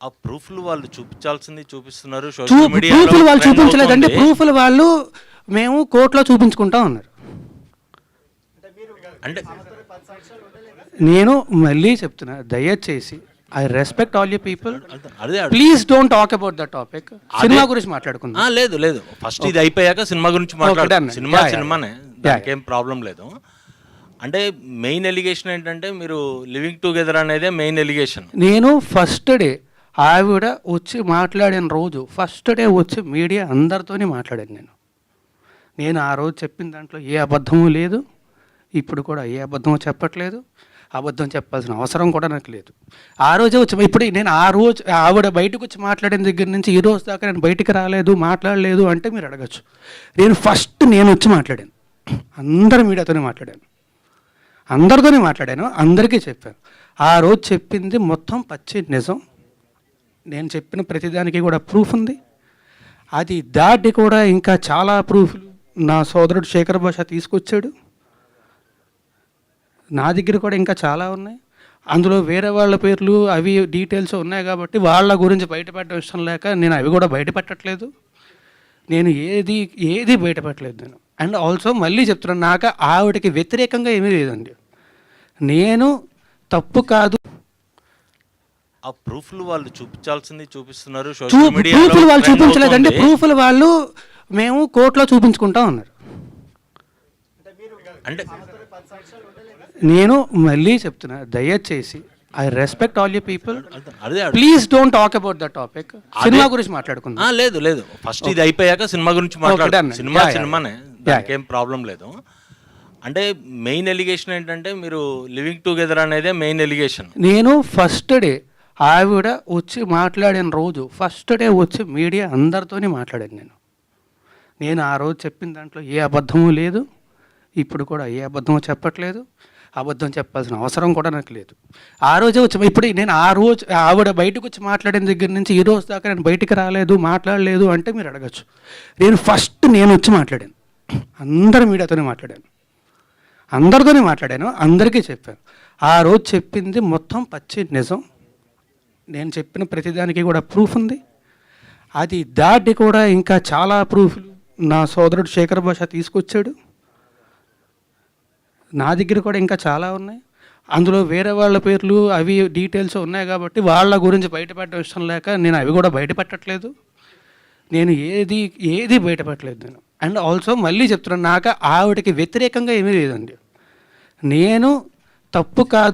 ఆ ప్రూఫ్లు వాళ్ళు చూపించాల్సింది చూపిస్తున్నారు సోషల్ మీడియాలో ప్రూఫ్లు వాళ్ళు చూపించలేదంటే. ప్రూఫ్లు వాళ్ళు మేము కోర్టులో చూపించుకుంటాం అన్నారు అంటే నేను మళ్ళీ చెప్తున్నా దయచేసి I respect all you people please don't talk about the topic cinema గురించి మాట్లాడుకుందాం. లేదు లేదు. ఫస్ట్ ఇది అయిపోయాక సినిమా గురించి. మాట్లాడదాం సినిమా. సినిమానే. దానికి ఏం ప్రాబ్లం లేదు. అంటే మెయిన్ ఎలిగేషన్ ఏంటంటే మీరు లివింగ్ టుగెదర్ అనేదే మెయిన్ ఎలిగేషన్ నేను ఫస్ట్ డే ఆవిడ వచ్చి మాట్లాడిన రోజు ఫస్ట్ డే వచ్చి మీడియా అందరితోనే మాట్లాడాను నేను. నేను ఆ రోజు చెప్పిన దాంట్లో ఏ అబద్ధము లేదు. ఇప్పుడు కూడా ఏ అబద్ధము చెప్పట్లేదు. అబద్ధం చెప్పాల్సిన అవసరం కూడా నాకు లేదు. ఆ రోజే వచ్చి ఇప్పుడు నేను ఆ రోజు ఆవిడ బయటకు వచ్చి మాట్లాడిన దగ్గర నుంచి ఈ రోజు దాకా నేను బయటికి రాలేదు మాట్లాడలేదు అంటే మీరు అడగచ్చు. నేను ఫస్ట్ నేను వచ్చి మాట్లాడాను. అందరు మీడియాతోనే మాట్లాడాను. అందరితోనే మాట్లాడాను అందరికీ చెప్పాను. ఆ రోజు చెప్పింది మొత్తం పచ్చి నిజం. నేను చెప్పిన ప్రతిదానికి కూడా ప్రూఫ్ ఉంది. అది దాటి కూడా ఇంకా చాలా ప్రూఫ్లు నా సోదరుడు శేఖర్ భాష తీసుకొచ్చాడు. నా దగ్గర కూడా ఇంకా చాలా ఉన్నాయి. అందులో వేరే వాళ్ళ పేర్లు అవి డీటెయిల్స్ ఉన్నాయి కాబట్టి వాళ్ళ గురించి బయటపెట్టడం ఇష్టం లేక నేను అవి కూడా బయటపెట్టట్లేదు. నేను ఏది ఏది బయటపెట్టలేదు నేను. అండ్ ఆల్సో మళ్ళీ చెప్తున్నాను నాకు ఆవిడకి వ్యతిరేకంగా ఏమీ లేదండి. నేను తప్పు కాదు ఆ ప్రూఫ్లు వాళ్ళు చూపించాల్సింది చూపిస్తున్నారు. సోషల్ మీడియాలో ప్రూఫ్లు వాళ్ళు అవుతోంది. ప్రూఫ్లు వాళ్ళు మేము కోర్టులో చూపించుకుంటాం అన్నారు అంటే నేను మళ్ళీ చెప్తున్నా దయచేసి I respect all you people. Please don't talk about the topic. Cinema గురించి మాట్లాడుకుందాం. లేదు లేదు. ఫస్ట్ ఇది అయిపోయాక సినిమా గురించి. మాట్లాడదాం సినిమా. సినిమానే. దానికి ఏం ప్రాబ్లం లేదు. అంటే మెయిన్ ఎలిగేషన్ ఏంటంటే మీరు లివింగ్ టుగెదర్ అనేదే మెయిన్ ఎలిగేషన్. నేను ఫస్ట్ డే ఆవిడ వచ్చి మాట్లాడిన రోజు ఫస్ట్ డే వచ్చి మీడియా అందరితోనే మాట్లాడాను నేను. నేను ఆ రోజు చెప్పిన దాంట్లో ఏ అబద్ధము లేదు. ఇప్పుడు కూడా ఏ అబద్ధము చెప్పట్లేదు. అబద్ధం చెప్పాల్సిన అవసరం కూడా నాకు లేదు. ఆ రోజే వచ్చి ఇప్పుడు నేను ఆ రోజు ఆవిడ బయటకు వచ్చి మాట్లాడిన దగ్గర నుంచి ఈ రోజు దాకా నేను బయటికి రాలేదు మాట్లాడలేదు అంటే మీరు అడగచ్చు. నేను ఫస్ట్ నేను వచ్చి మాట్లాడాను. అందరు మీడియాతోనే మాట్లాడాను. అందరితోనే మాట్లాడాను అందరికీ చెప్పాను. ఆ రోజు చెప్పింది మొత్తం పచ్చి నిజం. నేను చెప్పిన ప్రతిదానికి కూడా ప్రూఫ్ ఉంది. అది దాటి కూడా ఇంకా చాలా ప్రూఫ్లు నా సోదరుడు శేఖర్ భాష తీసుకొచ్చాడు. నా దగ్గర కూడా ఇంకా చాలా ఉన్నాయి. అందులో వేరే వాళ్ళ పేర్లు అవి డీటెయిల్స్ ఉన్నాయి కాబట్టి వాళ్ళ గురించి బయటపెట్టడం ఇష్టం లేక నేను అవి కూడా బయటపెట్టట్లేదు. నేను ఏది ఏది బయటపెట్టలేదు నేను. అండ్ ఆల్సో మళ్ళీ చెప్తున్నాను నాకు ఆవిడకి వ్యతిరేకంగా ఏమీ లేదండి. నేను తప్పు కాదు